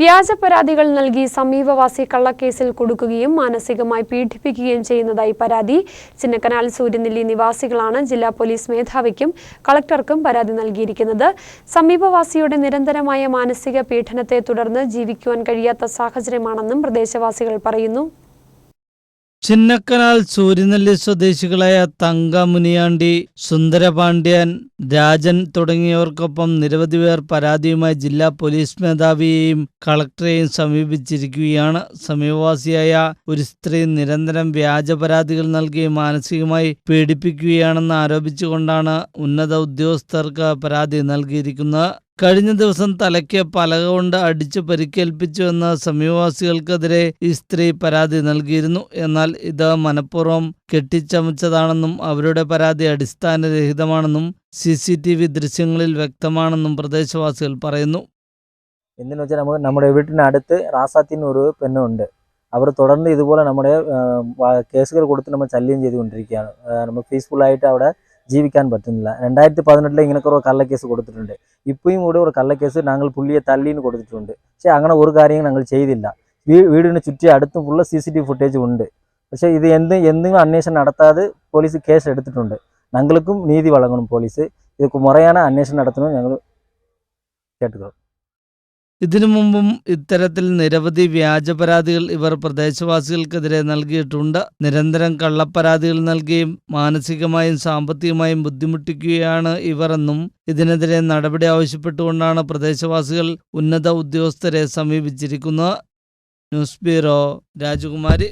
വ്യാജ പരാതികൾ നൽകി സമീപവാസി കള്ളക്കേസിൽ കൊടുക്കുകയും മാനസികമായി പീഡിപ്പിക്കുകയും ചെയ്യുന്നതായി പരാതി. ചിന്നക്കനാൽ സൂര്യനെല്ലി നിവാസികളാണ് ജില്ലാ പോലീസ് മേധാവിക്കും കളക്ടർക്കും പരാതി നൽകിയിരിക്കുന്നത്. സമീപവാസിയുടെ നിരന്തരമായ മാനസിക പീഡനത്തെ തുടർന്ന് ജീവിക്കുവാൻ കഴിയാത്ത സാഹചര്യമാണെന്നും പ്രദേശവാസികൾ പറയുന്നു. ചിന്നക്കനാൽ സൂര്യനെല്ലി സ്വദേശികളായ തങ്ക മുനിയാണ്ടി സുന്ദരപാണ്ഡ്യൻ രാജൻ തുടങ്ങിയവർക്കൊപ്പം നിരവധി പേർ പരാതിയുമായി ജില്ലാ പോലീസ് മേധാവിയെയും കളക്ടറെയും സമീപിച്ചിരിക്കുകയാണ്. സമീപവാസിയായ ഒരു സ്ത്രീ നിരന്തരം വ്യാജ പരാതികൾ നൽകി മാനസികമായി പീഡിപ്പിക്കുകയാണെന്ന് ആരോപിച്ചുകൊണ്ടാണ് ഉന്നത ഉദ്യോഗസ്ഥർക്ക് പരാതി നൽകിയിരിക്കുന്നത്. കഴിഞ്ഞ ദിവസം തലയ്ക്ക് പലക കൊണ്ട് അടിച്ചു പരിക്കേൽപ്പിച്ചുവെന്ന് സമീപവാസികൾക്കെതിരെ ഈ സ്ത്രീ പരാതി നൽകിയിരുന്നു. എന്നാൽ ഇത് മനഃപൂർവം കെട്ടിച്ചമച്ചതാണെന്നും അവരുടെ പരാതി അടിസ്ഥാനരഹിതമാണെന്നും സി സി ടി വി ദൃശ്യങ്ങളിൽ വ്യക്തമാണെന്നും പ്രദേശവാസികൾ പറയുന്നു. എന്തെന്ന് വെച്ചാൽ നമുക്ക് നമ്മുടെ വീട്ടിനടുത്ത് റാസാത്തിന് ഒരു പെണ്ണുണ്ട്. അവർ തുടർന്ന് ഇതുപോലെ നമ്മുടെ കേസുകൾ കൊടുത്ത് നമ്മൾ ശല്യം ചെയ്തുകൊണ്ടിരിക്കുകയാണ്. നമ്മൾ പീസ്ഫുള്ളായിട്ട് അവിടെ ജീവിക്കാൻ പറ്റുന്നില്ല. രണ്ടായിരത്തി പതിനെട്ടിൽ ഇങ്ങനൊക്കെ ഒരു കള്ളക്കേസ് കൊടുത്തിട്ടുണ്ട്. ഇപ്പോഴും കൂടെ ഒരു കള്ളക്കേസ് ഞങ്ങൾ പുള്ളിയെ തള്ളിന്ന് കൊടുത്തിട്ടുണ്ട്. പക്ഷേ അങ്ങനെ ഒരു കാര്യം ഞങ്ങൾ ചെയ്തില്ല. വീടിന് ചുറ്റി അടുത്തും full C C T footage ഉണ്ട്. പക്ഷേ ഇത് എന്ത് എന്തെങ്കിലും അന്വേഷണം നടത്താതെ പോലീസ് കേസ് എടുത്തിട്ടുണ്ട്. ഞങ്ങൾക്കും നീതി വഴങ്ങണം പോലീസ്. ഇതൊക്കെ മുറയാണ് അന്വേഷണം നടത്തണം ഞങ്ങൾ കേട്ടുകൾ ഇതിനു മുമ്പും ഇത്തരത്തിൽ നിരവധി വ്യാജ പരാതികൾ ഇവർ പ്രദേശവാസികൾക്കെതിരെ നൽകിയിട്ടുണ്ട്. നിരന്തരം കള്ളപ്പരാതികൾ നൽകുകയും മാനസികമായും സാമ്പത്തികമായും ബുദ്ധിമുട്ടിക്കുകയാണ് ഇവർ എന്നും ഇതിനെതിരെ നടപടി ആവശ്യപ്പെട്ടുകൊണ്ടാണ് പ്രദേശവാസികൾ ഉന്നത ഉദ്യോഗസ്ഥരെ സമീപിച്ചിരിക്കുന്നത്. ന്യൂസ് ബ്യൂറോ രാജകുമാരി.